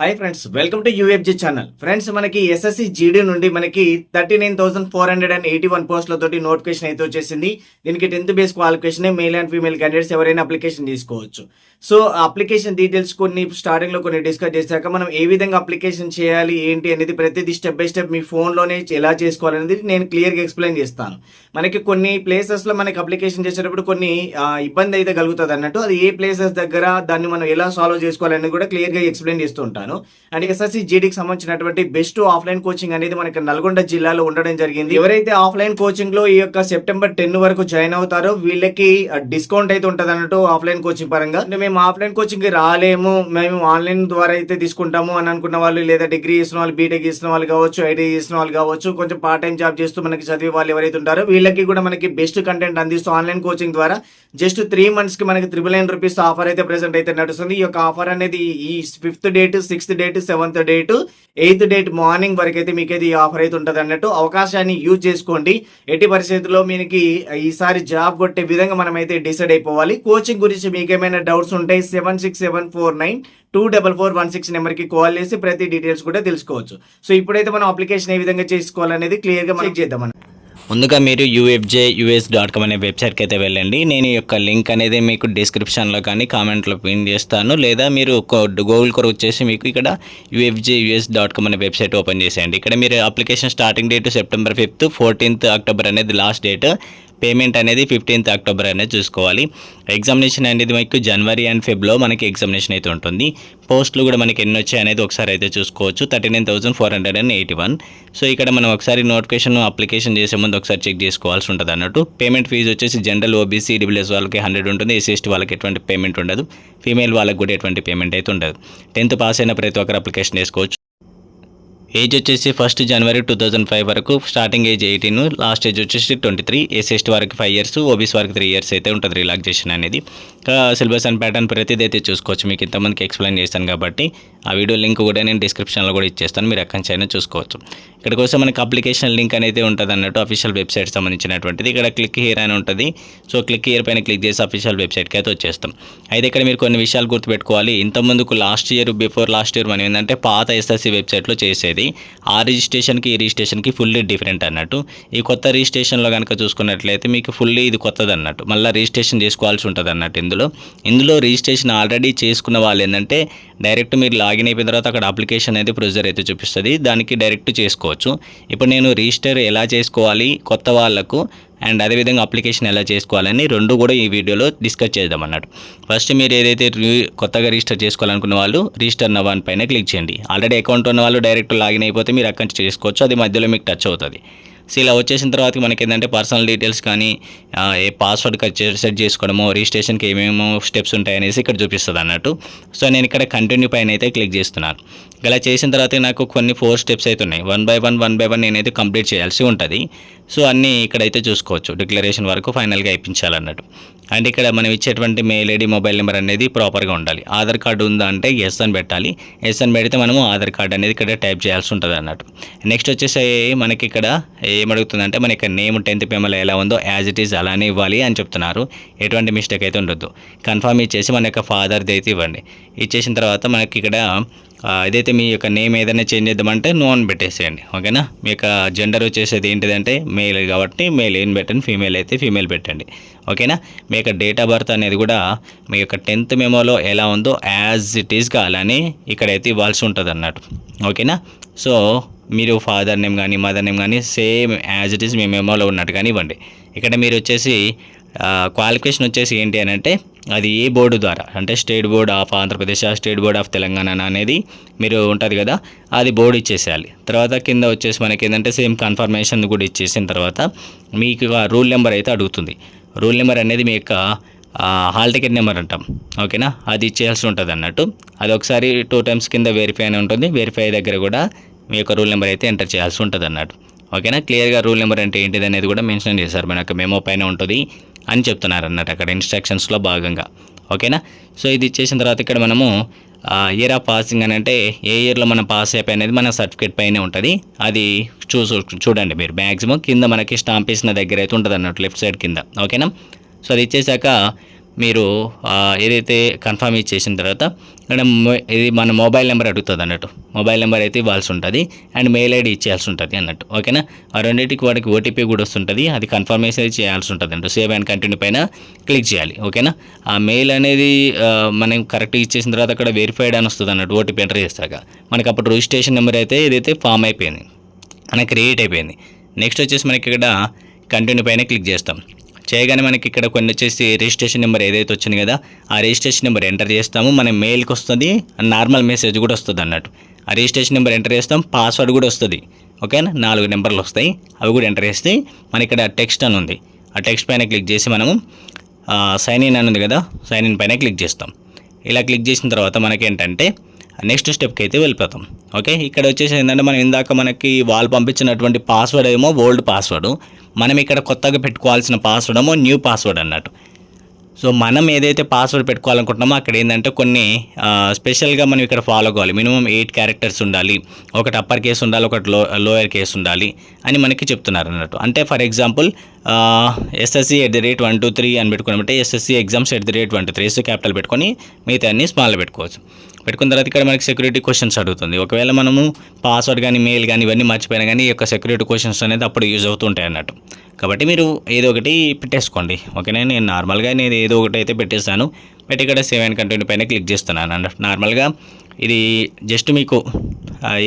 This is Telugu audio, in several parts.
Hi friends welcome to UFG channel friends మనకి ఎస్ఎస్సి జీడీ నుండి మనకి thirty nine thousand four hundred and eighty one పోస్టులతోటి notification అయితే వచ్చేసింది. దీనికి tenth base qualification male and female candidates ఎవరైనా అప్లికేషన్ తీసుకోవచ్చు. సో అప్లికేషన్ డీటెయిల్స్ కొన్ని స్టార్టింగ్లో కొన్ని డిస్కస్ చేశాక మనం ఏ విధంగా అప్లికేషన్ చేయాలి ఏంటి అనేది ప్రతిదీ స్టెప్ బై స్టెప్ మీ ఫోన్లోనే ఎలా చేసుకోవాలనేది నేను క్లియర్గా ఎక్స్ప్లెయిన్ చేస్తాను. మనకి కొన్ని ప్లేసెస్లో మనకి అప్లికేషన్ చేసేటప్పుడు కొన్ని ఇబ్బంది అయితే కలుగుతుంది అన్నట్టు. అది ఏ ప్లేసెస్ దగ్గర దాన్ని మనం ఎలా సాల్వ్ చేసుకోవాలనేది కూడా క్లియర్గా ఎక్స్ప్లెయిన్ చేస్తూ ఉంటాను. అండ్ ఎస్ఎస్సి జీడీకి సంబంధించినటువంటి బెస్ట్ ఆఫ్లైన్ కోచింగ్ అనేది మనకి నల్గొండ జిల్లాలో ఉండడం జరిగింది. ఎవరైతే ఆఫ్లైన్ కోచింగ్లో ఈ యొక్క సెప్టెంబర్ టెన్ వరకు జాయిన్ అవుతారో వీళ్ళకి డిస్కౌంట్ అయితే ఉంటుంది అన్నట్టు ఆఫ్లైన్ కోచింగ్ పరంగా మేము మేము ఆఫ్లైన్ కోచింగ్కి రాలేము. మేము ఆన్లైన్ ద్వారా అయితే తీసుకుంటాము అని అనుకున్న వాళ్ళు లేదా డిగ్రీ చేసిన వాళ్ళు బీటెక్ చేసిన వాళ్ళు కావచ్చు ఐటీ చేసిన వాళ్ళు కావచ్చు కొంచెం పార్ట్ టైం జాబ్ చేస్తూ మనకి చదివే వాళ్ళు ఎవరైతే ఉంటారో వీళ్ళకి కూడా మనకి బెస్ట్ కంటెంట్ అందిస్తూ ఆన్లైన్ కోచింగ్ ద్వారా జస్ట్ త్రీ మంత్స్కి మనకి త్రిబుల్ నైన్ రూపీస్ ఆఫర్ అయితే ప్రెసెంట్ అయితే నడుస్తుంది. ఈ యొక్క ఆఫర్ అనేది ఈ fifth date sixth date seventh date eighth date morning వరకు అయితే మీకు అయితే ఈ ఆఫర్ అయితే ఉంటుంది అన్నట్టు. అవకాశాన్ని యూజ్ చేసుకోండి. ఎట్టి పరిస్థితుల్లో మీకు ఈసారి జాబ్ కొట్టే విధంగా మనం అయితే డిసైడ్ అయిపోవాలి. కోచింగ్ గురించి మీకు ఏమైనా డౌట్స్ ఉంటాయి seven six seven four nine two double four one six నెంబర్కి కాల్ చేసి ప్రతి డీటెయిల్స్ కూడా తెలుసుకోవచ్చు. సో ఇప్పుడైతే మనం అప్లికేషన్ ఏ విధంగా చేసుకోవాలనేది క్లియర్గా మనం చేద్దాం ముందుగా మీరు యూఎఫ్జే యూఎస్ డాట్ కామ్ అనే వెబ్సైట్కి అయితే వెళ్ళండి. నేను ఈ యొక్క లింక్ అనేది మీకు డిస్క్రిప్షన్లో కానీ కామెంట్లో పిన్ చేస్తాను. లేదా మీరు గూగుల్ కొరకు వచ్చేసి మీకు ఇక్కడ యూఎఫ్జే యూఎస్ డాట్ కామ్ అనే వెబ్సైట్ ఓపెన్ చేసేయండి. ఇక్కడ మీరు application starting date September fifth fourteenth October అనేది లాస్ట్ డేట్. పేమెంట్ అనేది ఫిఫ్టీన్త్ అక్టోబర్ అనేది చూసుకోవాలి. ఎగ్జామినేషన్ అనేది మీకు జనవరి అండ్ ఫిబ్లో మనకి ఎగ్జామినేషన్ అయితే ఉంటుంది. పోస్టులు కూడా మనకి ఎన్ని వచ్చాయి అనేది ఒకసారి అయితే చూసుకోవచ్చు. Thirty nine thousand four hundred and eighty one so ఇక్కడ మనం ఒకసారి నోటిఫికేషన్ అప్లికేషన్ చేసే ముందు ఒకసారి చెక్ చేసుకోవాల్సి ఉంటుంది అన్నట్టు. పేమెంట్ ఫీజు వచ్చేసి జనరల్ ఓబీసీ డబ్ల్యూఎస్ వాళ్ళకి హండ్రెడ్ ఉంటుంది. ఎస్సీ ఎస్టీ వాళ్ళకి ఎటువంటి పేమెంట్ ఉండదు. ఫీమేల్ వాళ్ళకి కూడా ఎటువంటి పేమెంట్ అయితే ఉండదు. టెన్త్ పాస్ అయిన ప్రతి ఒక్కరు అప్లికేషన్ చేసుకోవచ్చు ఏజ్ వచ్చేసి first January two thousand five వరకు starting age eighteen last age వచ్చేసి ట్వంటీ త్రీ ఎస్ఎస్టీ వరకు ఫైవ్ ఇయర్స్ ఓబీస్ వరకు త్రీ ఇయర్స్ అయితే ఉంటుంది రిలాక్సేషన్ అనేది. సిలబస్ అండ్ ప్యాటర్న్ ప్రతిదీ అయితే చూసుకోవచ్చు మీకు ఇంతమందికి ఎక్స్ప్లెయిన్ చేస్తాను కాబట్టి. ఆ వీడియో లింక్ కూడా నేను డిస్క్రిప్షన్లో కూడా ఇచ్చేస్తాను మీరు ఎక్కడి నుంచి అయినా చూసుకోవచ్చు. ఇక్కడ కోసం మనకి అప్లికేషన్ లింక్ అనేది ఉంటుంది అన్నట్టు అఫీషియల్ వెబ్సైట్ సంబంధించినటువంటిది. ఇక్కడ క్లిక్ హియర్ అని ఉంటుంది. సో క్లిక్ హియర్ పైన క్లిక్ చేసి అఫీషియల్ వెబ్సైట్కి అయితే వచ్చేస్తాం. అయితే ఇక్కడ మీరు కొన్ని విషయాలు గుర్తుపెట్టుకోవాలి. ఇంతకుముందుకు last year before last year మనం ఏంటంటే పాత ఎస్ఎస్సి వెబ్సైట్లో చేసేది. ఆ రిజిస్ట్రేషన్కి ఈ రిజిస్ట్రేషన్కి ఫుల్లీ డిఫరెంట్ అన్నట్టు. ఈ కొత్త రిజిస్ట్రేషన్లో కనుక చూసుకున్నట్లయితే మీకు ఫుల్లీ ఇది కొత్తది అన్నట్టు మళ్ళీ రిజిస్ట్రేషన్ చేసుకోవాల్సి ఉంటుంది అన్నట్టు ఇందులో. ఇందులో రిజిస్ట్రేషన్ ఆల్రెడీ చేసుకున్న వాళ్ళు ఏంటంటే డైరెక్ట్ మీరు లాగిన్ అయిపోయిన తర్వాత అక్కడ అప్లికేషన్ అయితే ప్రొసీజర్ అయితే చూపిస్తుంది. దానికి డైరెక్ట్ చేసుకోవచ్చు. ఇప్పుడు నేను రిజిస్టర్ ఎలా చేసుకోవాలి కొత్త వాళ్ళకు అండ్ అదేవిధంగా అప్లికేషన్ ఎలా చేసుకోవాలని రెండు కూడా ఈ వీడియోలో డిస్కస్ చేద్దాం అన్నట్టు. ఫస్ట్ మీరు ఏదైతే రి- కొత్తగా రిజిస్టర్ చేసుకోవాలనుకున్న వాళ్ళు రిజిస్టర్ నవ్వని పైన క్లిక్ చేయండి. ఆల్రెడీ అకౌంట్ ఉన్న వాళ్ళు డైరెక్ట్ లాగిన్ అయిపోతే మీరు అక్కడి నుంచి చేసుకోవచ్చు. అది మధ్యలో మీకు టచ్ అవుతుంది. సో ఇలా వచ్చేసిన తర్వాత మనకి ఏంటంటే పర్సనల్ డీటెయిల్స్ కానీ ఏ పాస్వర్డ్ సెట్ చేసుకోవడము రిజిస్ట్రేషన్కి ఏమేమో స్టెప్స్ ఉంటాయనేసి ఇక్కడ చూపిస్తుంది అన్నట్టు. సో నేను ఇక్కడ కంటిన్యూ పైన అయితే క్లిక్ చేస్తున్నాను ఇలా చేసిన తర్వాత నాకు కొన్ని ఫోర్ స్టెప్స్ అయితే ఉన్నాయి. One by one one by one నేనైతే కంప్లీట్ చేయాల్సి ఉంటుంది. సో అన్నీ ఇక్కడైతే చూసుకోవచ్చు. డిక్లరేషన్ వరకు ఫైనల్గా అయిపించాలన్నట్టు అండ్ ఇక్కడ మనం ఇచ్చేటువంటి మెయిల్ ఐడి మొబైల్ నెంబర్ అనేది ప్రాపర్గా ఉండాలి. ఆధార్ కార్డు ఉందా అంటే ఎస్ అని పెట్టాలి. ఎస్ అని పెడితే మనము ఆధార్ కార్డు అనేది ఇక్కడ టైప్ చేయాల్సి ఉంటుంది అన్నట్టు. నెక్స్ట్ వచ్చేసి మనకి ఇక్కడ ఏమడుగుతుందంటే మన ఇక్కడ నేమ్ టెన్త్ పేమల్ ఎలా ఉందో యాజ్ ఇట్ ఈజ్ అలానే ఇవ్వాలి అని చెప్తున్నారు. ఎటువంటి మిస్టేక్ అయితే ఉండొద్దు. కన్ఫర్మ్ ఇచ్చేసి మన యొక్క ఫాదర్ది అయితే ఇవ్వండి. ఇచ్చేసిన తర్వాత మనకి ఇక్కడ ఇదైతే మీ యొక్క నేమ్ ఏదైనా చేంజ్ చేద్దామంటే నో అని పెట్టేసేయండి ఓకేనా మీ యొక్క జెండర్ వచ్చేసేది ఏంటిదంటే మేల్ కాబట్టి మేల్ ఏం పెట్టండి ఫీమేల్ అయితే ఫీమేల్ పెట్టండి ఓకేనా మీ యొక్క డేట్ ఆఫ్ బర్త్ అనేది కూడా మీ యొక్క టెన్త్ మెమోలో ఎలా ఉందో యాజ్ ఇట్ ఈస్గా అలానే ఇక్కడైతే ఇవ్వాల్సి ఉంటుంది అన్నట్టు ఓకేనా సో మీరు ఫాదర్ నేమ్ కానీ మదర్ నేమ్ కానీ సేమ్ యాజ్ ఇట్ ఈస్ మీ మెమోలో ఉన్నట్టు కానీ ఇవ్వండి. ఇక్కడ మీరు వచ్చేసి క్వాలిఫికేషన్ వచ్చేసి ఏంటి అని అంటే అది ఏ బోర్డు ద్వారా అంటే state board of Andhra Pradesh state board of Telangana అనేది మీరు ఉంటుంది కదా అది బోర్డు ఇచ్చేసేయాలి. తర్వాత కింద వచ్చేసి మనకి ఏంటంటే సేమ్ కన్ఫర్మేషన్ కూడా ఇచ్చేసిన తర్వాత మీకు రూల్ నెంబర్ అయితే అడుగుతుంది. రూల్ నెంబర్ అనేది మీ యొక్క హాల్ టికెట్ నెంబర్ అంటాం. ఓకేనా అది ఇచ్చేయాల్సి ఉంటుంది అన్నట్టు. అది ఒకసారి టూ టైమ్స్ కింద వెరిఫై అని ఉంటుంది. వెరిఫై దగ్గర కూడా మీ యొక్క రూల్ నెంబర్ అయితే ఎంటర్ చేయాల్సి ఉంటుంది అన్నట్టు. ఓకేనా క్లియర్గా రూల్ నెంబర్ అంటే ఏంటిది అనేది కూడా మెన్షన్ చేశారు. మన యొక్క మెమో పైన ఉంటుంది. అని చెప్తున్నారు అన్నట్టు అక్కడ ఇన్స్ట్రక్షన్స్లో భాగంగా. ఓకేనా? సో ఇది ఇచ్చేసిన తర్వాత ఇక్కడ మనము ఇయర్ ఆఫ్ పాసింగ్ అని అంటే ఏ ఇయర్లో మనం పాస్ అయిపోయి అనేది మన సర్టిఫికేట్ పైనే ఉంటుంది. అది చూసు చూడండి మీరు. మ్యాక్సిమం కింద మనకి స్టాంప్ వేసిన దగ్గర అయితే ఉంటుంది అన్నట్టు లెఫ్ట్ సైడ్ కింద. ఓకేనా? సో అది ఇచ్చేసాక మీరు ఏదైతే కన్ఫర్మ్ ఇచ్చేసిన తర్వాత ఇక్కడ మొ- ఇది మన మొబైల్ నెంబర్ అడుగుతుంది అన్నట్టు. మొబైల్ నెంబర్ అయితే ఇవ్వాల్సి ఉంటుంది అండ్ మెయిల్ ఐడి ఇచ్చేయాల్సి ఉంటుంది అన్నట్టు ఓకేనా ఆ రెండింటికి వాడికి ఓటీపీ కూడా వస్తుంటుంది. అది కన్ఫర్మేషన్ చేయాల్సి ఉంటుంది అంటూ సేవ్ అండ్ కంటిన్యూ పైన క్లిక్ చేయాలి. ఓకేనా ఆ మెయిల్ అనేది మనం కరెక్ట్గా ఇచ్చేసిన తర్వాత అక్కడ వెరిఫైడ్ అని వస్తుంది అన్నట్టు ఓటీపీ ఎంటర్ చేస్తాక. మనకి అప్పుడు రిజిస్ట్రేషన్ నెంబర్ అయితే ఇదైతే ఫామ్ అయిపోయింది. మనకి క్రియేట్ అయిపోయింది. నెక్స్ట్ వచ్చేసి మనకి ఇక్కడ కంటిన్యూ పైన క్లిక్ చేస్తాం. చేయగానే మనకి ఇక్కడ కొన్ని వచ్చేసి రిజిస్ట్రేషన్ నెంబర్ ఏదైతే వచ్చింది కదా ఆ రిజిస్ట్రేషన్ నెంబర్ ఎంటర్ చేస్తాము. మన మెయిల్కి వస్తుంది నార్మల్ మెసేజ్ కూడా వస్తుంది అన్నట్టు. ఆ రిజిస్ట్రేషన్ నెంబర్ ఎంటర్ చేస్తాం పాస్వర్డ్ కూడా వస్తుంది. ఓకేనా? నాలుగు నెంబర్లు వస్తాయి అవి కూడా ఎంటర్ చేస్తే మన ఇక్కడ టెక్స్ట్ అని ఉంది. ఆ టెక్స్ట్ పైన క్లిక్ చేసి మనము సైన్ ఇన్ అని ఉంది కదా సైన్ ఇన్ పైన క్లిక్ చేస్తాం. ఇలా క్లిక్ చేసిన తర్వాత మనకి ఏంటంటే నెక్స్ట్ స్టెప్కి అయితే వెళ్ళిపోతాం. ఓకే ఇక్కడ వచ్చేసి ఏంటంటే మనం ఇందాక మనకి వాళ్ళు పంపించినటువంటి పాస్వర్డ్ ఏమో ఓల్డ్ పాస్వర్డ్ మనం ఇక్కడ కొత్తగా పెట్టుకోవాల్సిన పాస్వర్డ్ ఏమో న్యూ పాస్వర్డ్ అన్నట్టు. సో మనం ఏదైతే పాస్వర్డ్ పెట్టుకోవాలనుకుంటున్నామో అక్కడ ఏంటంటే కొన్ని స్పెషల్గా మనం ఇక్కడ ఫాలో కావాలి. మినిమం ఎయిట్ క్యారెక్టర్స్ ఉండాలి. ఒకటి అప్పర్ కేసు ఉండాలి ఒకటి లో లోయర్ కేసు ఉండాలి అని మనకి చెప్తున్నారు అన్నట్టు. అంటే for example SSC at the rate one two three అని పెట్టుకున్నామంటే SSC exams at the rate one two three S capital పెట్టుకొని మిగతా అన్ని స్మాల్ పెట్టుకోవచ్చు. పెట్టుకున్న తర్వాత ఇక్కడ మనకి సెక్యూరిటీ క్వశ్చన్స్ అడుగుతుంది. ఒకవేళ మనము పాస్వర్డ్ కానీ మెయిల్ కానీ ఇవన్నీ మర్చిపోయినా కానీ ఈ యొక్క సెక్యూరిటీ క్వశ్చన్స్ అనేది అప్పుడు యూజ్ అవుతుంటాయి అన్నట్టు. కాబట్టి మీరు ఏదో ఒకటి పెట్టేసుకోండి. ఓకేనా? నేను నార్మల్గా నేను ఏదో ఒకటి అయితే పెట్టేస్తాను. పెట్టి ఇక్కడ సేవ్ అండ్ కంటెంట్ పైన క్లిక్ చేస్తున్నాను అన్నట్టు. నార్మల్గా ఇది జస్ట్ మీకు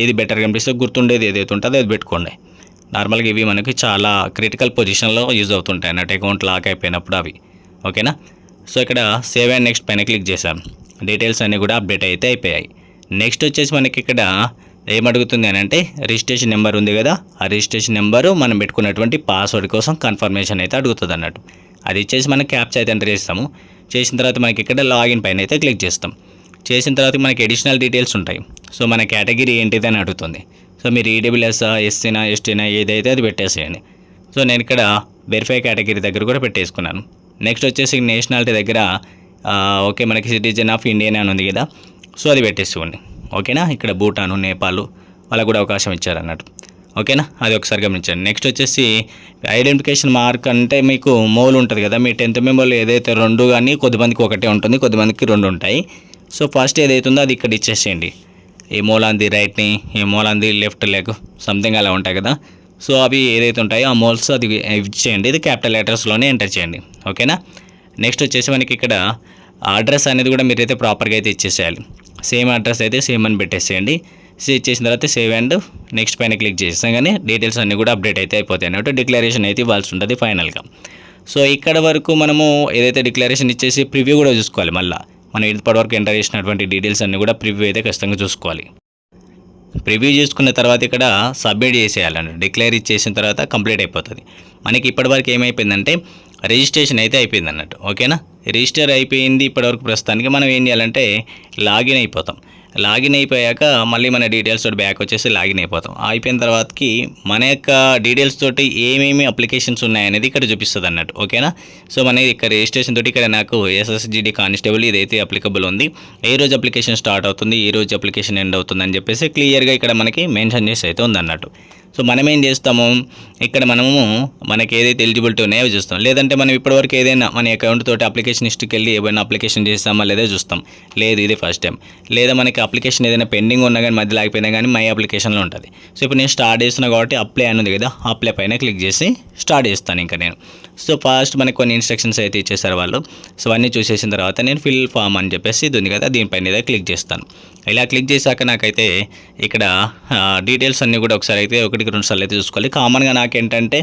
ఏది బెటర్ కనిపిస్తే గుర్తుండేది ఏదైతే ఉంటుందో అది పెట్టుకోండి. నార్మల్గా ఇవి మనకి చాలా క్రిటికల్ పొజిషన్లో యూజ్ అవుతుంటాయి అన్నట్టు. అకౌంట్ లాక్ అయిపోయినప్పుడు అవి. ఓకేనా? సో ఇక్కడ సేవ్ అండ్ నెక్స్ట్ పైన క్లిక్ చేశాం. డీటెయిల్స్ అన్నీ కూడా అప్డేట్ అయితే అయిపోయాయి. నెక్స్ట్ వచ్చేసి మనకి ఇక్కడ ఏమడుగుతుంది అని అంటే రిజిస్ట్రేషన్ నెంబర్ ఉంది కదా ఆ రిజిస్ట్రేషన్ నెంబరు మనం పెట్టుకున్నటువంటి పాస్వర్డ్ కోసం కన్ఫర్మేషన్ అయితే అడుగుతుంది అన్నట్టు. అది ఇచ్చేసి మనం క్యాప్చర్ అయితే ఎంటర్ చేస్తాము. చేసిన తర్వాత మనకి ఇక్కడ లాగిన్ పైన అయితే క్లిక్ చేస్తాం. చేసిన తర్వాత మనకి అడిషనల్ డీటెయిల్స్ ఉంటాయి. సో మన కేటగిరీ ఏంటిది అని అడుగుతుంది. సో మీరు ఈడబ్ల్యూఎస్ ఎస్సీనా ఎస్టీనా ఏదైతే అది పెట్టేసేయండి. సో నేను ఇక్కడ వెరిఫై కేటగిరీ దగ్గర కూడా పెట్టేసుకున్నాను. నెక్స్ట్ వచ్చేసి నేషనాలిటీ దగ్గర ఓకే మనకి సిటిజన్ ఆఫ్ ఇండియన్ అని ఉంది కదా. సో అది పెట్టేసుకోండి. ఓకేనా ఇక్కడ భూటాను నేపాల్ వాళ్ళకు కూడా అవకాశం ఇచ్చారన్నట్టు. ఓకేనా అది ఒకసారి గమనించండి. నెక్స్ట్ వచ్చేసి ఐడెంటిఫికేషన్ మార్క్ అంటే మీకు మోల్ ఉంటుంది కదా. మీ టెన్త్ మెంబర్లో ఏదైతే రెండు కానీ కొద్దిమందికి ఒకటే ఉంటుంది కొద్దిమందికి రెండు ఉంటాయి. సో ఫస్ట్ ఏదైతే ఉందో అది ఇక్కడ ఇచ్చేసేయండి. ఈ మూలాంది రైట్ని ఈ మూలాంది లెఫ్ట్ లెగ్ సంథింగ్ అలా ఉంటాయి కదా. సో అవి ఏదైతే ఉంటాయో ఆ మోల్స్ అది ఇచ్చేయండి ఇది క్యాపిటల్ లెటర్స్లోనే ఎంటర్ చేయండి. ఓకేనా? నెక్స్ట్ వచ్చేసి మనకి ఇక్కడ అడ్రస్ అనేది కూడా మీరైతే ప్రాపర్గా అయితే ఇచ్చేసేయాలి. సేమ్ అడ్రస్ అయితే సేమ్ అని పెట్టేసేయండి. సేవ్ చేసిన తర్వాత సేవ్ అండ్ నెక్స్ట్ పైన క్లిక్ చేసాం కానీ డీటెయిల్స్ అన్నీ కూడా అప్డేట్ అయితే అయిపోతాయి అన్నట్టు డిక్లరేషన్ అయితే ఇవ్వాల్సి ఉంటుంది ఫైనల్గా. సో ఇక్కడ వరకు మనము ఏదైతే డిక్లరేషన్ ఇచ్చేసి ప్రివ్యూ కూడా చూసుకోవాలి మళ్ళీ. మనం ఇప్పటివరకు ఎంటర్ చేసినటువంటి డీటెయిల్స్ అన్నీ కూడా ప్రివ్యూ అయితే ఖచ్చితంగా చూసుకోవాలి. ప్రివ్యూ చేసుకున్న తర్వాత ఇక్కడ సబ్మిట్ చేసేయాలండి. డిక్లేర్ ఇచ్చేసిన తర్వాత కంప్లీట్ అయిపోతుంది. మనకి ఇప్పటివరకు ఏమైపోయిందంటే రిజిస్ట్రేషన్ అయితే అయిపోయింది అన్నట్టు ఓకేనా? రిజిస్టర్ అయిపోయింది ఇప్పటివరకు ప్రస్తుతానికి మనం ఏం చేయాలంటే లాగిన్ అయిపోతాం. లాగిన్ అయిపోయాక మళ్ళీ మన డీటెయిల్స్ తోటి బ్యాక్ వచ్చేసి లాగిన్ అయిపోతాం. అయిపోయిన తర్వాతకి మన యొక్క డీటెయిల్స్ తోటి ఏమేమి అప్లికేషన్స్ ఉన్నాయనేది ఇక్కడ చూపిస్తుంది అన్నట్టు. ఓకేనా సో మన ఇక్కడ రిజిస్ట్రేషన్ తోటి ఇక్కడ నాకు ఎస్ఎస్జిడి కానిస్టేబుల్ ఇదైతే అప్లికబుల్ ఉంది. ఏ రోజు అప్లికేషన్ స్టార్ట్ అవుతుంది ఏ రోజు అప్లికేషన్ ఎండ్ అవుతుంది అని చెప్పేసి క్లియర్గా ఇక్కడ మనకి మెన్షన్ చేసి అయితే ఉందన్నట్టు సో మనం ఏం చేస్తాము? ఇక్కడ మనము మనకి ఏదైతే ఎలిజిబిలిటీ ఉన్నాయో చూస్తాం. లేదంటే మనం ఇప్పటివరకు ఏదైనా మన అకౌంట్ తోటి అప్లికేషన్ హిస్టరీకి వెళ్ళి ఏమైనా అప్లికేషన్ చేస్తామా లేదా చూస్తాం. లేదు ఇది ఫస్ట్ టైం లేదా మనకి అప్లికేషన్ ఏదైనా పెండింగ్ ఉన్నా కానీ మధ్యలో ఆగిపోయినా కానీ మై అప్లికేషన్లో ఉంటుంది. సో ఇప్పుడు నేను స్టార్ట్ చేస్తున్నా కాబట్టి అప్లై అని ఉంది కదా అప్లై పైన క్లిక్ చేసి స్టార్ట్ చేస్తాను ఇంకా నేను. సో ఫస్ట్ మనకి కొన్ని ఇన్స్ట్రక్షన్స్ అయితే ఇచ్చేసారు వాళ్ళు. సో అన్నీ చూసేసిన తర్వాత నేను ఫిల్ ఫామ్ అని చెప్పేసి ఇది ఉంది కదా దీనిపైన ఏదో క్లిక్ చేస్తాను. ఇలా క్లిక్ చేశాక నాకైతే ఇక్కడ డీటెయిల్స్ అన్నీ కూడా ఒకసారి అయితే ఒకటికి రెండు సార్లు అయితే చూసుకోవాలి. కామన్గా నాకేంటంటే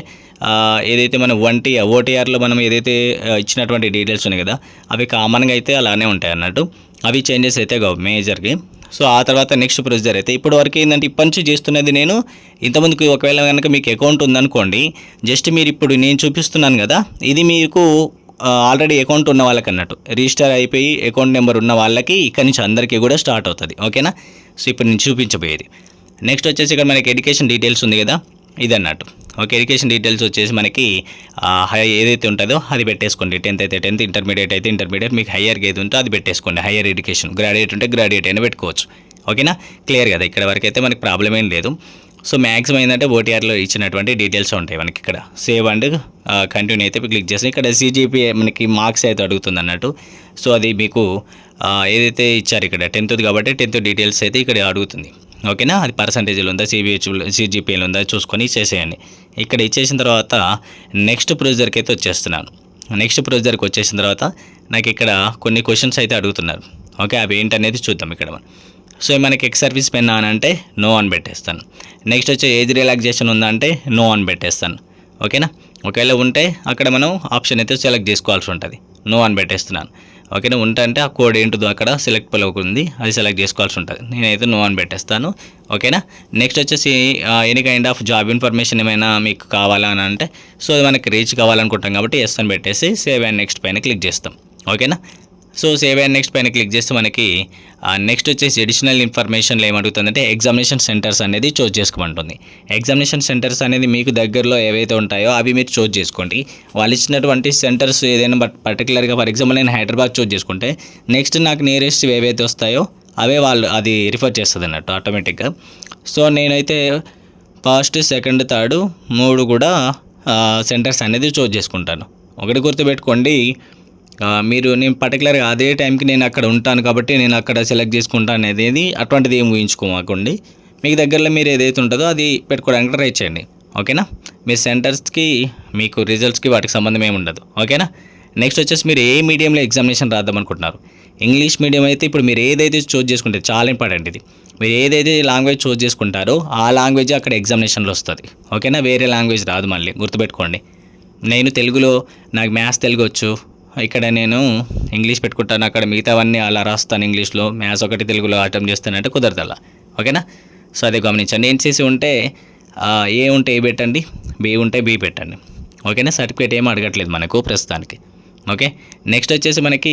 ఏదైతే మనం వంటి ఓటీఆర్లో మనం ఏదైతే ఇచ్చినటువంటి డీటెయిల్స్ ఉన్నాయి కదా అవి కామన్గా అయితే అలానే ఉంటాయి అన్నట్టు. అవి చేంజెస్ అయితే కావు మేజర్కి సో ఆ తర్వాత నెక్స్ట్ ప్రొసీజర్ అయితే ఇప్పటి వరకు ఏంటంటే ఇప్పటి నుంచి చేస్తున్నది నేను ఇంతమందికి ఒకవేళ కనుక మీకు అకౌంట్ ఉందనుకోండి జస్ట్ మీరు ఇప్పుడు నేను చూపిస్తున్నాను కదా ఇది మీకు ఆల్రెడీ అకౌంట్ ఉన్న వాళ్ళకి అన్నట్టు. రిజిస్టర్ అయిపోయి అకౌంట్ నెంబర్ ఉన్న వాళ్ళకి ఇక్కడ నుంచి అందరికీ కూడా స్టార్ట్ అవుతుంది. ఓకేనా సో ఇప్పుడు నేను చూపించబోయేది. నెక్స్ట్ వచ్చేసి ఇక్కడ మనకి ఎడ్యుకేషన్ డీటెయిల్స్ ఉంది కదా? ఇది అన్నట్టు. ఓకే ఎడ్యుకేషన్ డీటెయిల్స్ వచ్చేసి మనకి హై ఏదైతే ఉంటుందో అది పెట్టేసుకోండి. టెన్త్ అయితే టెన్త్ ఇంటర్మీడియట్ అయితే ఇంటర్మీడియట్ మీకు హయ్యర్కి ఏది ఉందో అది పెట్టేసుకోండి. హయ్యర్ ఎడ్యుకేషన్ గ్రాడ్యుయేట్ ఉంటే గ్రాడ్యుయేట్ అయినా పెట్టుకోవచ్చు. ఓకేనా క్లియర్ కదా? ఇక్కడ వరకు అయితే మనకి ప్రాబ్లం ఏం లేదు. సో మ్యాక్సిమం ఏంటంటే ఓటీఆర్లో ఇచ్చినటువంటి డీటెయిల్స్ ఉంటాయి మనకి ఇక్కడ సేవ్ అండ్ కంటిన్యూ అయితే క్లిక్ చేసి ఇక్కడ సీజీపీ మనకి మార్క్స్ అయితే అడుగుతుంది అన్నట్టు. సో అది మీకు uh, ఏదైతే ఇచ్చారు ఇక్కడ టెన్త్ కాబట్టి టెన్త్ డీటెయిల్స్ అయితే ఇక్కడ అడుగుతుంది. ఓకేనా? అది పర్సంటేజ్లు ఉందా సిబిహెచ్ సిజిపిఏలో ఉందా చూసుకొని ఇచ్చేసేయండి ఇక్కడ ఇచ్చేసిన తర్వాత నెక్స్ట్ ప్రొసీజర్కి అయితే వచ్చేస్తున్నాను. నెక్స్ట్ ప్రొసీజర్కి వచ్చేసిన తర్వాత నాకు ఇక్కడ కొన్ని క్వశ్చన్స్ అయితే అడుగుతున్నారు. ఓకే? అవి ఏంటనేది చూద్దాం ఇక్కడ మనం. సో మనకి ఎక్స్ సర్వీస్ పెన్ అని అంటే నో అని పెట్టేస్తాను. నెక్స్ట్ వచ్చి ఏజ్ రిలాక్సేషన్ ఉందంటే నో అని పెట్టేస్తాను. ఓకేనా ఒకవేళ ఉంటే అక్కడ మనం ఆప్షన్ అయితే సెలెక్ట్ చేసుకోవాల్సి ఉంటుంది. నో అని పెట్టేస్తున్నాను. ఓకేనా ఉంటే అంటే ఆ కోడ్ ఏంటిదో అక్కడ సెలెక్ట్ పలక ఉంది అది సెలెక్ట్ చేసుకోవాల్సి ఉంటుంది. నేనైతే నో అని పెట్టేస్తాను. ఓకేనా నెక్స్ట్ వచ్చేసి any kind of job information ఏమైనా మీకు కావాలా అని అంటే సో అది మనకి రీచ్ కావాలనుకుంటాం కాబట్టి ఎస్ అని పెట్టేసి సేవ్ అండ్ నెక్స్ట్ పైన క్లిక్ చేస్తాం. ఓకేనా సో సేవ్ అండ్ నెక్స్ట్ పైన క్లిక్ చేస్తే మనకి నెక్స్ట్ వచ్చేసి అడిషనల్ ఇన్ఫర్మేషన్లో ఏమడుగుతుందంటే ఎగ్జామినేషన్ సెంటర్స్ అనేది చూస్ చేసుకోమంటుంది. ఎగ్జామినేషన్ సెంటర్స్ అనేది మీకు దగ్గరలో ఏవైతే ఉంటాయో అవి మీరు చూస్ చేసుకోండి. వాళ్ళు ఇచ్చినటువంటి సెంటర్స్ ఏదైనా బట్ పర్టికులర్గా ఫర్ ఎగ్జాంపుల్ నేను హైదరాబాద్ చూస్ చేసుకుంటే నెక్స్ట్ నాకు నియరెస్ట్ ఏవైతే వస్తాయో అవే వాళ్ళు అది రిఫర్ చేస్తుంది అన్నట్టు ఆటోమేటిక్గా సో నేనైతే ఫస్ట్ సెకండ్ థర్డ్ మూడు కూడా సెంటర్స్ అనేది చూస్ చేసుకుంటాను. ఒకటి గుర్తుపెట్టుకోండి మీరు నేను పర్టికులర్గా అదే టైంకి నేను అక్కడ ఉంటాను కాబట్టి నేను అక్కడ సెలెక్ట్ చేసుకుంటాను అనేది అటువంటిది ఏం ఊహించుకోమాకండి. మీకు దగ్గరలో మీరు ఏదైతే ఉంటుందో అది పెట్టుకోవడానికి ట్రై చేయండి. ఓకేనా? మీ సెంటర్స్కి మీకు రిజల్ట్స్కి వాటికి సంబంధం ఏమి ఉండదు. ఓకేనా? నెక్స్ట్ వచ్చేసి మీరు ఏ మీడియంలో ఎగ్జామినేషన్ రాద్దాం అనుకుంటున్నారు? ఇంగ్లీష్ మీడియం అయితే ఇప్పుడు మీరు ఏదైతే చూస్ చేసుకుంటే చాలా ఇంపార్టెంట్ ఇది. మీరు ఏదైతే లాంగ్వేజ్ చూస్ చేసుకుంటారో ఆ లాంగ్వేజ్ అక్కడ ఎగ్జామినేషన్లో వస్తుంది. ఓకేనా? వేరే లాంగ్వేజ్ రాదు మళ్ళీ. గుర్తుపెట్టుకోండి. నేను తెలుగులో నాకు మ్యాథ్స్ తెలుగు వచ్చు ఇక్కడ నేను ఇంగ్లీష్ పెట్టుకుంటాను. అక్కడ మిగతావన్నీ అలా రాస్తాను ఇంగ్లీష్లో. మ్యాథ్స్ ఒకటి తెలుగులో అటెంప్ట్ చేస్తానంటే కుదరదు అలా ఓకేనా? సో అది గమనించండి. ఏం చేసి ఉంటే ఏ ఉంటే ఏ పెట్టండి? బి ఉంటే బి పెట్టండి. ఓకేనా? సర్టిఫికేట్ ఏం అడగట్లేదు మనకు ప్రస్తుతానికి. ఓకే? నెక్స్ట్ వచ్చేసి మనకి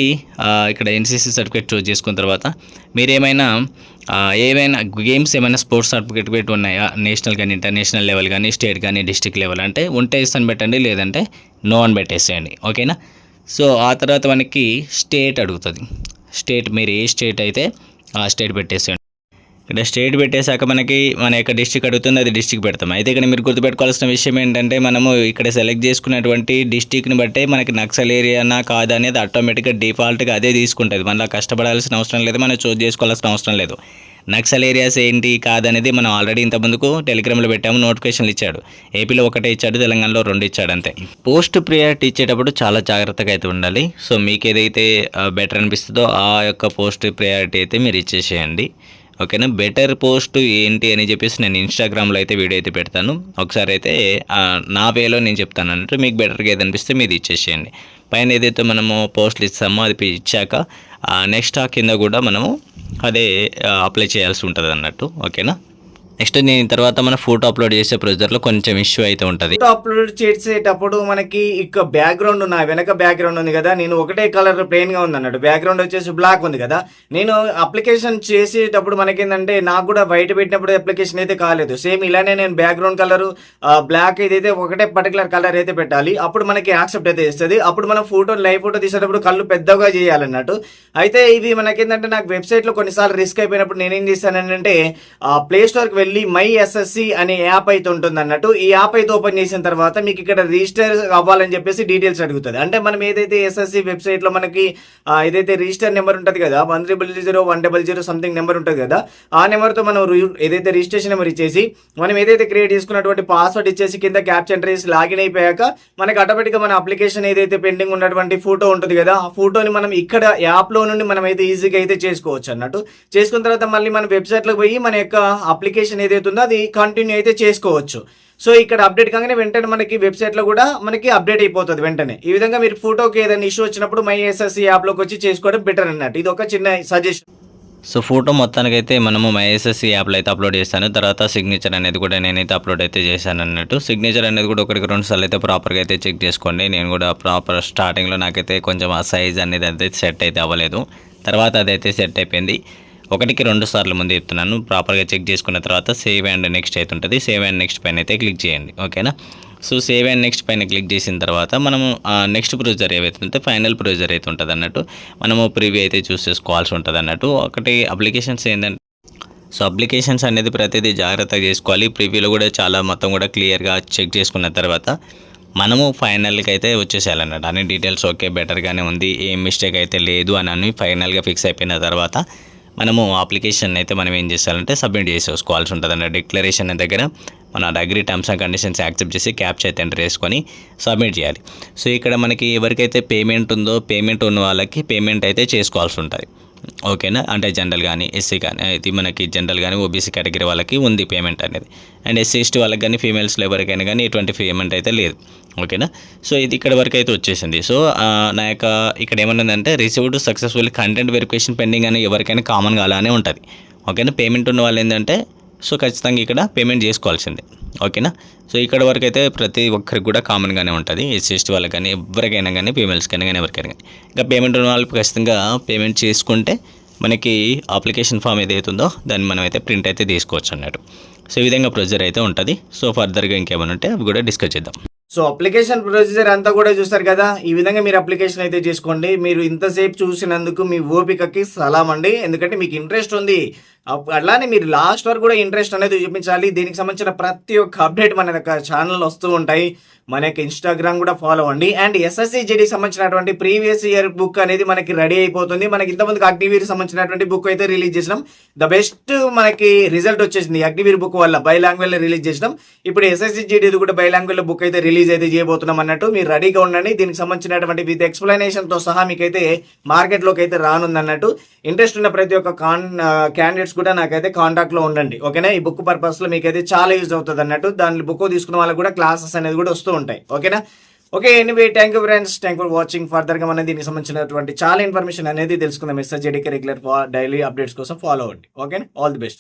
ఇక్కడ ఎన్సీసీ సర్టిఫికేట్ చూస్ చేసుకున్న తర్వాత మీరేమైనా ఏమైనా గేమ్స్ ఏమైనా స్పోర్ట్స్ సర్టిఫికేట్ పెట్టి ఉన్నాయా? నేషనల్ కానీ ఇంటర్నేషనల్ లెవెల్ కానీ స్టేట్ కానీ డిస్టిక్ లెవెల్ అంటే ఉంటే ఇస్తాను పెట్టండి లేదంటే నో అని పెట్టేసేయండి. ఓకేనా? సో ఆ తర్వాత మనకి స్టేట్ అడుగుతుంది. స్టేట్ మీరు ఏ స్టేట్ అయితే ఆ స్టేట్ పెట్టేసేయండి. ఇక్కడ స్టేట్ పెట్టేశాక మనకి మన యొక్క డిస్టిక్ అడుగుతుంది అది డిస్టిక్ పెడతాం. అయితే ఇక్కడ మీరు గుర్తుపెట్టుకోవాల్సిన విషయం ఏంటంటే మనము ఇక్కడ సెలెక్ట్ చేసుకున్నటువంటి డిస్టిక్ని బట్టే మనకి నక్సల్ ఏరియానా కాదా అనేది ఆటోమేటిక్గా డిఫాల్ట్గా అదే తీసుకుంటుంది. మనలో కష్టపడాల్సిన అవసరం లేదు మనం చూస్ చేసుకోవాల్సిన అవసరం లేదు. నక్సల్ ఏరియాస్ ఏంటి కాదనేది మనం ఆల్రెడీ ఇంతకుముందుకు టెలిగ్రామ్లో పెట్టాము నోటిఫికేషన్లు ఇచ్చాడు. ఏపీలో ఒకటే ఇచ్చాడు తెలంగాణలో రెండు ఇచ్చాడు అంతే. పోస్ట్ ప్రియారిటీ ఇచ్చేటప్పుడు చాలా జాగ్రత్తగా అయితే ఉండాలి. సో మీకు ఏదైతే బెటర్ అనిపిస్తుందో ఆ యొక్క పోస్ట్ ప్రియారిటీ అయితే మీరు ఇచ్చేసేయండి. ఓకేనా? బెటర్ పోస్ట్ ఏంటి అని చెప్పేసి నేను ఇన్స్టాగ్రామ్లో అయితే వీడియో అయితే పెడతాను. ఒకసారి అయితే నా వేలో నేను చెప్తాను అన్నట్టు మీకు బెటర్గా ఏది అనిపిస్తే మీది ఇచ్చేసేయండి. పైన ఏదైతే మనము పోస్టులు ఇస్తామో అది ఇచ్చాక నెక్స్ట్ ఆ కింద కూడా మనము అదే అప్లై చేయాల్సి ఉంటుంది అన్నట్టు ఓకేనా? నెక్స్ట్ నేను తర్వాత మన ఫోటో అప్లోడ్ చేసే ప్రొసీజర్లో కొంచెం ఇష్యూ అయితే ఉంటుంది. ఫోటో అప్లోడ్ చేసేటప్పుడు మనకి ఇక బ్యాక్గ్రౌండ్ నా వెనక బ్యాక్గ్రౌండ్ ఉంది కదా నేను ఒకటే కలర్ ప్లెయిన్గా ఉంది అన్నట్టు బ్యాక్గ్రౌండ్ వచ్చేసి బ్లాక్ ఉంది కదా. నేను అప్లికేషన్ చేసేటప్పుడు మనకేందంటే నాకు కూడా బయట పెట్టినప్పుడు అప్లికేషన్ అయితే కాలేదు. సేమ్ ఇలానే నేను బ్యాక్గ్రౌండ్ కలర్ బ్లాక్ ఏదైతే ఒకటే పర్టికులర్ కలర్ అయితే పెట్టాలి అప్పుడు మనకి యాక్సెప్ట్ అయితే ఇస్తుంది అప్పుడు మనం ఫోటో లైవ్ ఫోటో తీసేటప్పుడు కళ్ళు పెద్దగా చేయాలన్నట్టు. అయితే ఇవి మనకేంటంటే నాకు వెబ్సైట్లో కొన్నిసార్లు రిస్క్ అయిపోయినప్పుడు నేనేం చేశానంటే ప్లే స్టోర్కి వెళ్ళి మై ఎస్ఎస్సి అనే యాప్ అయితే ఉంటుంది అన్నట్టు ఈ యాప్ అయితే ఓపెన్ చేసిన తర్వాత మీకు ఇక్కడ రిజిస్టర్ అవ్వాలని చెప్పేసి డీటెయిల్స్ అడుగుతుంది. అంటే మనం ఏదైతే ఎస్ఎస్సి వెబ్సైట్లో మనకి ఏదైతే రిజిస్టర్ నెంబర్ ఉంటుంది కదా one triple zero one double zero something number ఉంటుంది కదా ఆ నెంబర్తో మనం ఏదైతే రిజిస్ట్రేషన్ నెంబర్ ఇచ్చేసి మనం ఏదైతే క్రియేట్ చేసుకున్నటువంటి పాస్వర్డ్ ఇచ్చేసి కింద క్యాప్చర్ ఎంట్రీస్ లాగిన్ అయిపోయాక మనకి ఆటోమేటిక్గా మన అప్లికేషన్ ఏదైతే పెండింగ్ ఉన్నటువంటి ఫోటో ఉంటుంది కదా ఆ ఫోటోని మనం ఇక్కడ యాప్లో నుండి మనం అయితే ఈజీగా అయితే చేసుకోవచ్చు అన్నట్టు. చేసుకున్న తర్వాత మళ్ళీ మన వెబ్సైట్ పోయి మన యొక్క అప్లికేషన్ ఏదైతే ఉందో అది కంటిన్యూ అయితే చేసుకోవచ్చు. సో ఇక్కడ అప్డేట్ కాగానే వెంటనే మనకి వెబ్సైట్లో కూడా మనకి అప్డేట్ అయిపోతుంది వెంటనే. ఈ విధంగా మీరు ఫోటోకి ఏదైనా ఇష్యూ వచ్చినప్పుడు మై ఎస్ఎస్సి యాప్లోకి వచ్చి చేసుకోవడం బెటర్ అన్నట్టు. ఇది ఒక చిన్న సజెషన్ సో ఫోటో మొత్తానికైతే మనము మైఎస్ఎస్సి యాప్లో అయితే అప్లోడ్ చేస్తాను తర్వాత సిగ్నేచర్ అనేది కూడా నేనైతే అప్లోడ్ అయితే చేశాను అన్నట్టు. సిగ్నేచర్ అనేది కూడా ఒకరికి రెండు సార్లు అయితే ప్రాపర్గా అయితే చెక్ చేసుకోండి. నేను కూడా ప్రాపర్ స్టార్టింగ్లో నాకైతే కొంచెం ఆ సైజ్ అనేది అయితే సెట్ అయితే అవ్వలేదు. తర్వాత అదైతే సెట్ అయిపోయింది. ఒకటికి రెండు సార్లు ముందు చెప్తున్నాను. ప్రాపర్గా చెక్ చేసుకున్న తర్వాత సేవ్ అండ్ నెక్స్ట్ అయితే ఉంటుంది సేవ్ అండ్ నెక్స్ట్ పైన అయితే క్లిక్ చేయండి. ఓకేనా సో సేవ్ అండ్ నెక్స్ట్ పైన క్లిక్ చేసిన తర్వాత మనము నెక్స్ట్ ప్రొసీజర్ ఏవైతే ఫైనల్ ప్రొసీజర్ అయితే ఉంటుంది అన్నట్టు మనము ప్రివ్యూ అయితే చూస్ చేసుకోవాల్సి ఉంటుంది అన్నట్టు. ఒకటి అప్లికేషన్స్ ఏంటంటే సో అప్లికేషన్స్ అనేది ప్రతిదీ జాగ్రత్తగా చేసుకోవాలి. ప్రివ్యూలో కూడా చాలా మొత్తం కూడా క్లియర్గా చెక్ చేసుకున్న తర్వాత మనము ఫైనల్కి అయితే వచ్చేసేయాలన్నట్టు అన్ని డీటెయిల్స్ ఓకే బెటర్గానే ఉంది. ఏం మిస్టేక్ అయితే లేదు అని అని ఫైనల్గా ఫిక్స్ అయిపోయిన తర్వాత మనము అప్లికేషన్ అయితే మనం ఏం చేసాలంటే సబ్మిట్ చేసేసుకోవాల్సి ఉంటుంది అన్న డిక్లరేషన్ దగ్గర మన agree terms and conditions accept చేసి క్యాప్చర్ అయితే ఎంటర్ చేసుకొని సబ్మిట్ చేయాలి. సో ఇక్కడ మనకి ఎవరికైతే పేమెంట్ ఉందో పేమెంట్ ఉన్న వాళ్ళకి పేమెంట్ అయితే చేసుకోవాల్సి ఉంటుంది. ఓకేనా అంటే జనరల్ కానీ ఎస్సీ కానీ ఇది మనకి జనరల్ కానీ ఓబీసీ కేటగిరీ వాళ్ళకి ఉంది పేమెంట్ అనేది. అండ్ ఎస్సీ ఎస్టీ వాళ్ళకి కానీ ఫీమేల్స్లో ఎవరికైనా కానీ ఎటువంటి పేమెంట్ అయితే లేదు. ఓకేనా సో ఇది ఇక్కడ వరకు అయితే వచ్చేసింది. సో నా యొక్క ఇక్కడ ఏమన్నదంటే received successful content verification pending అని ఎవరికైనా కామన్గా అలానే ఉంటుంది. ఓకేనా పేమెంట్ ఉన్న వాళ్ళు ఏంటంటే సో ఖచ్చితంగా ఇక్కడ పేమెంట్ చేసుకోవాల్సిందే. ఓకేనా? సో ఇక్కడ వరకు అయితే ప్రతి ఒక్కరికి కూడా కామన్గానే ఉంటుంది. ఎస్సీ ఎస్టీ వాళ్ళకి కానీ ఎవరికైనా కానీ ఫీమేల్స్కైనా కానీ ఎవరికైనా కానీ. ఇంకా పేమెంట్ ఉన్న వాళ్ళు ఖచ్చితంగా పేమెంట్ చేసుకుంటే మనకి అప్లికేషన్ ఫామ్ ఏదైతే ఉందో దాన్ని మనం అయితే ప్రింట్ అయితే తీసుకోవచ్చు అన్నట్టు. సో ఈ విధంగా ప్రొసీజర్ అయితే ఉంటుంది. సో ఫర్దర్గా ఇంకేమైనా ఉంటే అవి కూడా డిస్కస్ చేద్దాం. సో అప్లికేషన్ ప్రొసీజర్ అంతా కూడా చూస్తారు కదా ఈ విధంగా మీరు అప్లికేషన్ అయితే చేసుకోండి. మీరు ఇంతసేపు చూసినందుకు మీ ఓపికకి సలాం అండి. ఎందుకంటే మీకు ఇంట్రెస్ట్ ఉంది. అలానే మీరు లాస్ట్ వరకు కూడా ఇంట్రెస్ట్ అనేది చూపించాలి. దీనికి సంబంధించిన ప్రతి ఒక్క అప్డేట్ మన యొక్క ఛానల్ వస్తూ ఉంటాయి. మన యొక్క ఇన్స్టాగ్రామ్ కూడా ఫాలో అవ్వండి. అండ్ ఎస్ఎస్సి జెడికి సంబంధించినటువంటి ప్రీవియస్ ఇయర్ బుక్ అనేది మనకి రెడీ అయిపోతుంది. మనకి ఇంతమందికి అగ్నివీర్ సంబంధించినటువంటి బుక్ అయితే రిలీజ్ చేసినాం. ద బెస్ట్ మనకి రిజల్ట్ వచ్చేసింది అగ్నివీర్ బుక్ వల్ల బై లాంగ్వేజ్లో రిలీజ్ చేసినాం. ఇప్పుడు ఎస్ఎస్సి జీడీది కూడా బై లాంగ్వేజ్లో బుక్ అయితే రిలీజ్ అయితే చేయబోతున్నాం అన్నట్టు మీరు రెడీగా ఉండండి. దీనికి సంబంధించినటువంటి విత్ ఎక్స్ప్లెనేషన్తో సహా మీకైతే మార్కెట్లోకి అయితే రానుంది అన్నట్టు ఇంట్రెస్ట్ ఉన్న ప్రతి ఒక్క కాన్ క్యాండిడేట్స్ కూడా నాకైతే కాంటాక్ట్లో ఉండండి. ఓకేనా? ఈ బుక్ పర్పస్లో మీకైతే చాలా యూజ్ అవుతుంది అన్నట్టు. దాని బుక్ తీసుకున్న వాళ్ళకి కూడా క్లాసెస్ అనేది కూడా వస్తూ ఉంటాయి. ఓకేనా? Okay anyway thank you friends thank for watching ఫర్దర్గా మనం దీనికి సంబంధించినటువంటి చాలా ఇన్ఫర్మేషన్ అనేది తెలుసుకుందాం. ఎస్ఎస్ జెడికి రెగ్యులర్ డైలీ అప్డేట్స్ కోసం ఫాలో అవ్వండి. Okay all the best